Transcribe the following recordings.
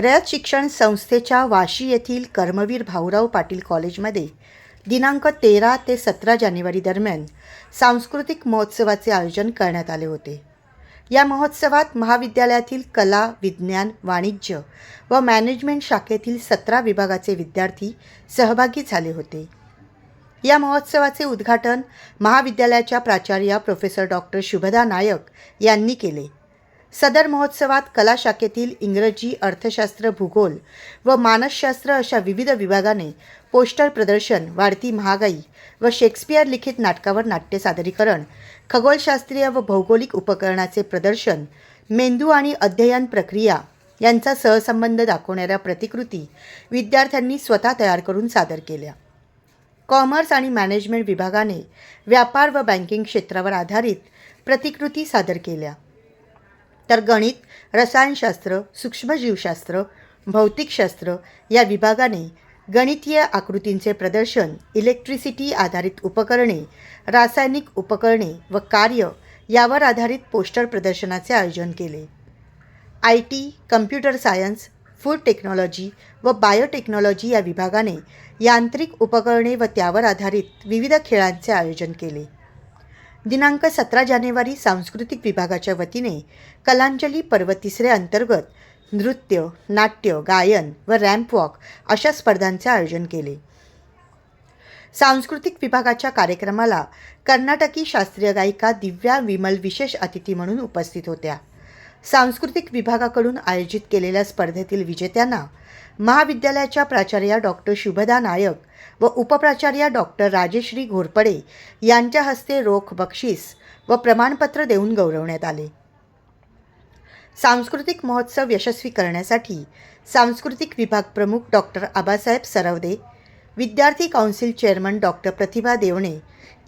रयत शिक्षण संस्थेच्या वाशी येथील कर्मवीर भाऊराव पाटील कॉलेजमध्ये दिनांक तेरा ते सतरा जानेवारी दरम्यान सांस्कृतिक महोत्सवाचे आयोजन करण्यात आले होते. या महोत्सवात महाविद्यालयातील कला विज्ञान वाणिज्य व मॅनेजमेंट शाखेतील सतरा विभागाचे विद्यार्थी सहभागी झाले होते. या महोत्सवाचे उद्घाटन महाविद्यालयाच्या प्राचार्या प्रोफेसर डॉक्टर शुभदा नायक यांनी केले. सदर महोत्सवात कला शाखेतील इंग्रजी अर्थशास्त्र भूगोल व मानसशास्त्र अशा विविध विभागाने पोस्टर प्रदर्शन वाढती महागाई व शेक्सपियर लिखित नाटकावर नाट्य सादरीकरण खगोलशास्त्रीय व भौगोलिक उपकरणाचे प्रदर्शन मेंदू आणि अध्ययन प्रक्रिया यांचा सहसंबंध दाखवणाऱ्या प्रतिकृती विद्यार्थ्यांनी स्वतः तयार करून सादर केल्या. कॉमर्स आणि मॅनेजमेंट विभागाने व्यापार व बँकिंग क्षेत्रावर आधारित प्रतिकृती सादर केल्या. तर गणित रसायनशास्त्र सूक्ष्मजीवशास्त्र भौतिकशास्त्र या विभागाने गणितीय आकृतींचे प्रदर्शन इलेक्ट्रिसिटी आधारित उपकरणे रासायनिक उपकरणे व कार्य यावर आधारित पोस्टर प्रदर्शनाचे आयोजन केले. I T computer science food technology व बायोटेक्नॉलॉजी या विभागाने यांत्रिक उपकरणे व त्यावर आधारित विविध खेळांचे आयोजन केले. दिनांक सतरा जानेवारी सांस्कृतिक विभागाच्या वतीने कलांजली पर्व तिसरे अंतर्गत नृत्य नाट्य गायन व रॅम्प वॉक अशा स्पर्धांचे आयोजन केले. सांस्कृतिक विभागाच्या कार्यक्रमाला कर्नाटकी शास्त्रीय गायिका दिव्या विमल विशेष अतिथी म्हणून उपस्थित होत्या. सांस्कृतिक विभागाकडून आयोजित केलेल्या स्पर्धेतील विजेत्यांना महाविद्यालयाच्या प्राचार्या डॉक्टर शुभदा नायक व उपप्राचार्या डॉक्टर राजेश्री घोरपडे यांच्या हस्ते रोख बक्षीस व प्रमाणपत्र देऊन गौरवण्यात आले. सांस्कृतिक महोत्सव यशस्वी करण्यासाठी सांस्कृतिक विभाग प्रमुख डॉक्टर आबासाहेब सरवदे विद्यार्थी council chairman doctor Pratibha Devane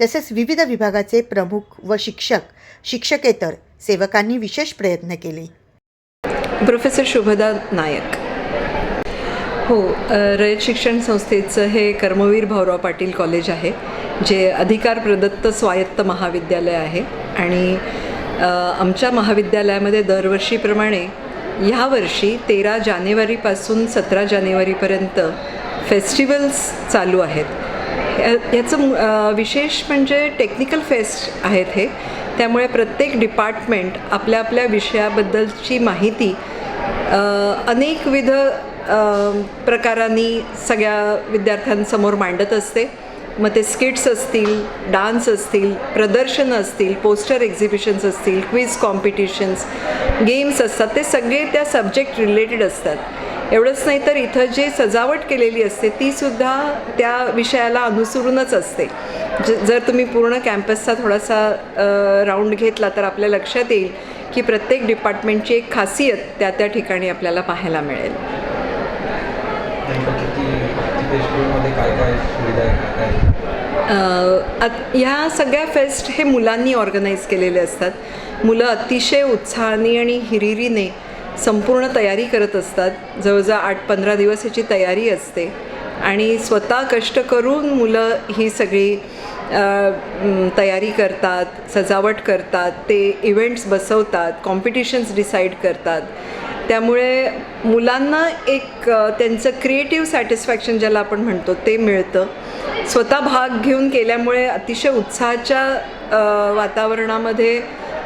तसेच विविध विभागाचे प्रमुख व शिक्षक शिक्षकेतर सेवकांनी विशेष प्रयत्न केले. प्रोफेसर शुभदा नायक. हो रयत शिक्षण संस्थेचं हे कर्मवीर भाऊराव पाटील कॉलेज आहे जे अधिकार प्रदत्त स्वायत्त महाविद्यालय आहे. आणि आमच्या महाविद्यालयामध्ये दरवर्षीप्रमाणे ह्या वर्षी तेरा जानेवारीपासून सतरा जानेवारीपर्यंत फेस्टिवल्स चालू आहेत. या- विशेष म्हणजे टेक्निकल फेस्ट आहेत हे. त्यामुळे प्रत्येक डिपार्टमेंट आपल्या आपल्या विषयाबद्दलची माहिती अनेकविध प्रकारांनी सगळ्या विद्यार्थ्यांसमोर मांडत असते. मग ते स्किट्स असतील डान्स असतील प्रदर्शनं असतील पोस्टर एक्झिबिशन्स असतील क्विज कॉम्पिटिशन्स गेम्स असतात. ते सगळे त्या सब्जेक्ट रिलेटेड असतात. एवढंच नाही तर इथं जे सजावट केलेली असते तीसुद्धा त्या विषयाला अनुसरूनच असते. ज जर तुम्ही पूर्ण कॅम्पसचा थोडासा राऊंड घेतला तर आपल्या लक्षात येईल की प्रत्येक डिपार्टमेंटची एक खासियत त्या त्या ठिकाणी आपल्याला पाहायला मिळेल. फेस्टिवलमध्ये काय काय सुविधा आहे काय आत- ह्या सगळ्या फेस्ट हे मुलांनी ऑर्गनाईज केलेले असतात. मुलं अतिशय उत्साहाने आणि हिरिरीने संपूर्ण तयारी करत असतात. जवळजवळ आठ पंधरा दिवस ह्याची तयारी असते. आणि स्वतः कष्ट करून मुलं ही सगळी तयारी करतात सजावट करतात ते इव्हेंट्स बसवतात कॉम्पिटिशन्स डिसाईड करतात. त्यामुळे मुलांना एक त्यांचं क्रिएटिव्ह सॅटिस्फॅक्शन ज्याला आपण म्हणतो ते मिळतं. स्वतः भाग घेऊन केल्यामुळे अतिशय उत्साहाच्या वातावरणामध्ये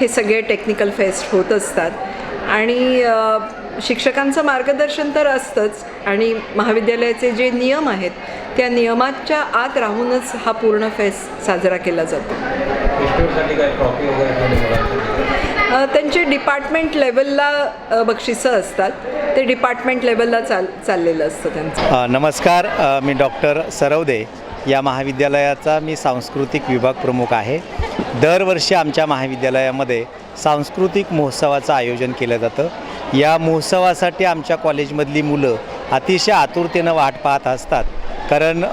हे सगळे टेक्निकल फेस्ट होत असतात. आणि शिक्षकांचं मार्गदर्शन तर असतंच आणि महाविद्यालयाचे जे नियम आहेत त्या नियमाच्या आत राहूनच हा पूर्ण फेस्ट साजरा केला जातो. त्यांचे डिपार्टमेंट लेवलला बक्षिसं असतात. ते डिपार्टमेंट लेवलला चाल चाललेलं असतं त्यांचं. नमस्कार. मी डॉक्टर सरवदे या महाविद्यालयाचा मी सांस्कृतिक विभाग प्रमुख आहे. दरवर्षी आमच्या महाविद्यालयामध्ये सांस्कृतिक महोत्सवाचं आयोजन केलं जातं. या महोत्सवासाठी आमच्या कॉलेजमधली मुलं अतिशय आतुरतेनं वाट पाहत असतात. कारण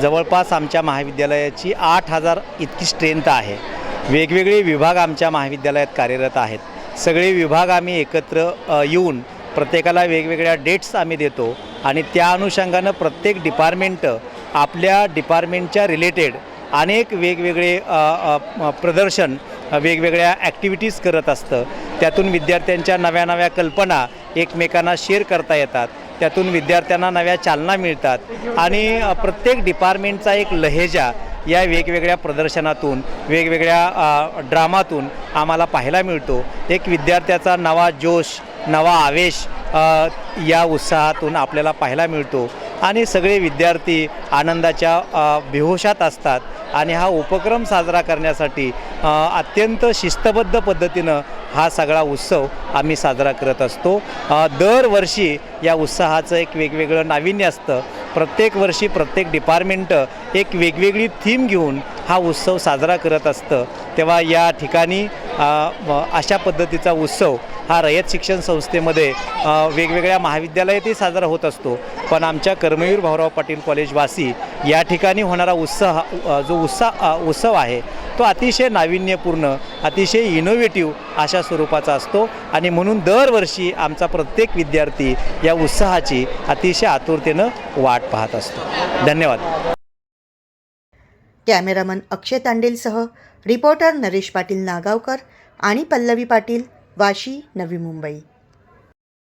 जवळपास आमच्या महाविद्यालयाची आठ हजार इतकी स्ट्रेंथ आहे. वेगवेगळे विभाग आमच्या महाविद्यालयात कार्यरत आहेत. सगळे विभाग आम्ही एकत्र येऊन प्रत्येकाला वेगवेगळ्या डेट्स आम्ही देतो आणि त्या अनुषंगानं प्रत्येक डिपार्टमेंट आपल्या डिपार्टमेंटच्या रिलेटेड अनेक वेगवेगळे प्रदर्शन वेगवेगळ्या ॲक्टिव्हिटीज करत असतं. त्यातून विद्यार्थ्यांच्या नव्या नव्या कल्पना एकमेकांना शेअर करता येतात. त्यातून विद्यार्थ्यांना नव्या चालना मिळतात. आणि प्रत्येक डिपार्टमेंटचा एक लहेजा या वेगवेगळ्या प्रदर्शनातून वेगवेगळ्या ड्रामातून आम्हाला पाहायला मिळतो. एक विद्यार्थ्याचा नवा जोश नवा आवेश या उत्साहातून आपल्याला पाहायला मिळतो. आणि सगळे विद्यार्थी आनंदाच्या बेहोशात असतात. आणि हा उपक्रम साजरा करण्यासाठी अत्यंत शिस्तबद्ध पद्धतीनं हा सगळा उत्सव आम्ही साजरा करत असतो. दरवर्षी या उत्साहाचं एक वेगवेगळं नाविन्य असतं. प्रत्येक वर्षी प्रत्येक डिपार्टमेंट एक वेगवेगळी थीम घेऊन हा उत्सव साजरा करत असतं. तेव्हा या ठिकाणी अशा पद्धतीचा उत्सव हा रयत शिक्षण संस्थेमध्ये वेगवेगळ्या महाविद्यालयातही साजरा होत असतो. पण आमच्या कर्मवीर भाऊराव पाटील कॉलेजवासी या ठिकाणी होणारा उत्साह जो उत्साह उत्सव आहे तो अतिशय नाविन्यपूर्ण अतिशय इनोव्हेटिव्ह अशा स्वरूपाचा असतो. आणि म्हणून दरवर्षी आमचा प्रत्येक विद्यार्थी या उत्साहाची अतिशय आतुरतेनं वाट पाहत असतो. धन्यवाद. कॅमेरामन अक्षय तांडेलसह रिपोर्टर नरेश पाटील नागावकर आणि पल्लवी पाटील वाशी नवी मुंबई.